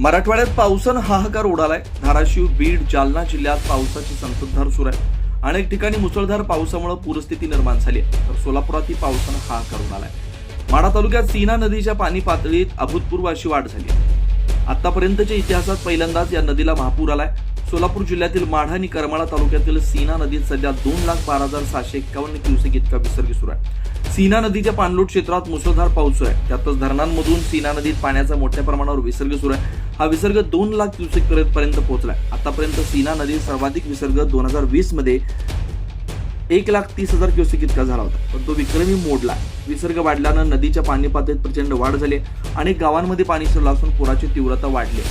मराठवाड्यात पावसानं हाहाकार उडालाय. धाराशिव बीड जालना जिल्ह्यात पावसाची संततधार सुरू आहे. अनेक ठिकाणी मुसळधार पावसामुळे पूरस्थिती निर्माण झाली आहे. तर सोलापुरातही पावसानं हाहाकार उडालाय. माढा तालुक्यात सीना नदीच्या पाणी पातळीत अभूतपूर्व अशी वाढ झाली आहे. आतापर्यंतच्या इतिहासात पहिल्यांदाच या नदीला महापूर आलाय. सोलापूर जिल्ह्यातील माढा आणि करमाळा तालुक्यातील सीना नदीत सध्या दोन लाख बारा हजार सहाशे एक्कावन्न क्युसेक इतका विसर्ग सुरू आहे. सीना नदीच्या पाणलोट क्षेत्रात मुसळधार पाऊस सुरू आहे. त्यातच धरणांमधून सीना नदीत पाण्याचा मोठ्या प्रमाणावर विसर्ग सुरू आहे. हा विसर्ग दोन लाख क्युसेक पर्यंत पोहोचलाय. आतापर्यंत सीना नदीत सर्वाधिक विसर्ग दोन हजार वीसमध्ये एक लाख तीस हजार क्युसेक इतका झाला होता. पण तो विक्रमी मोडला. विसर्ग वाढल्यानं नदीच्या पाणी पातळीत प्रचंड वाढ झाली अनेक गावांमध्ये पाणी शिरलं असून पुराची तीव्रता वाढली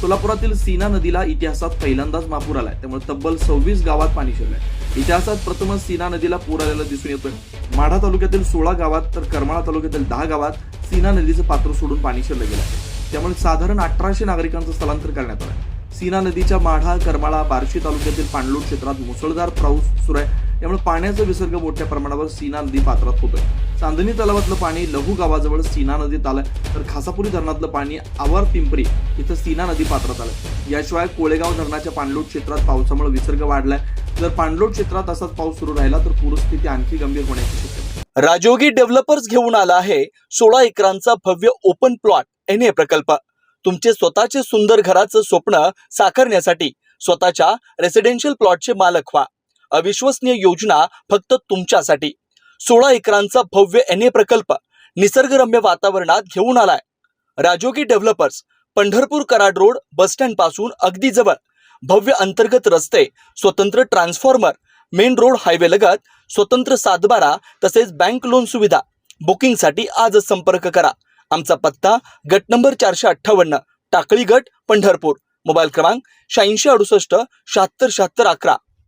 सोलापुरातील सीना नदीला इतिहासात पहिल्यांदाच महापूर आलाय. त्यामुळे तब्बल सव्वीस गावात पाणी शिरलंय. इतिहासात प्रथमच सीना नदीला पूर आलेला दिसून येतोय माढा तालुक्यातील सोळा गावात तर करमाळा तालुक्यातील दहा गावात सीना नदीचं पात्र सोडून पाणी शिरलं गेलं आहे. त्यामुळे साधारण अठराशे नागरिकांचं स्थलांतर करण्यात आलं आहे. सीना नदीच्या माढा करमाळा बार्शी तालुक्यातील पाणलोट क्षेत्रात मुसळधार पाऊस सुरू आहे त्यामुळे पाण्याचा विसर्ग मोठ्या प्रमाणावर सीना नदी पात्रात होतोय. चांदणी तलावातलं पाणी लघु गावाजवळ सीना नदीत आलंय. तर खासापुरी धरणातलं पाणी आवार पिंपरी इथं सीना नदी पात्रात आलं याशिवाय कोळेगाव धरणाच्या पाणलोट क्षेत्रात पावसामुळे विसर्ग वाढलाय. जर पाणलोट क्षेत्रात असाच पाऊस सुरू राहिला तर पूरस्थिती आणखी गंभीर होण्याची शक्यता राजयोगी राजोगी डेव्हलपर्स घेऊन आला आहे सोळा एकरांचा भव्य ओपन प्लॉट एन ए प्रकल्प. तुमचे स्वतःचे सुंदर घराचं स्वप्न साकारण्यासाठी स्वतःच्या रेसिडेन्शियल प्लॉटचे मालक व्हा. अविश्वसनीय योजना फक्त तुमच्यासाठी. सोळा एकरांचा भव्य एन ए प्रकल्प निसर्गरम्य वातावरणात घेऊन आलाय. Rajogi developers Pandharpur Karad road bus स्टँडपासून अगदी जवळ. भव्य अंतर्गत रस्ते स्वतंत्र ट्रान्सफॉर्मर मेन रोड हायवे लगत स्वतंत्र सातबारा तसेच बँक लोन सुविधा. बुकिंगसाठी आजच संपर्क करा. आमचा पत्ता गट नंबर चारशे अठ्ठावन्न टाकळी गट पंढरपूर. मोबाईल क्रमांक शहाऐंशी अडुसष्ट शहात्तर शहात्तर अकरा.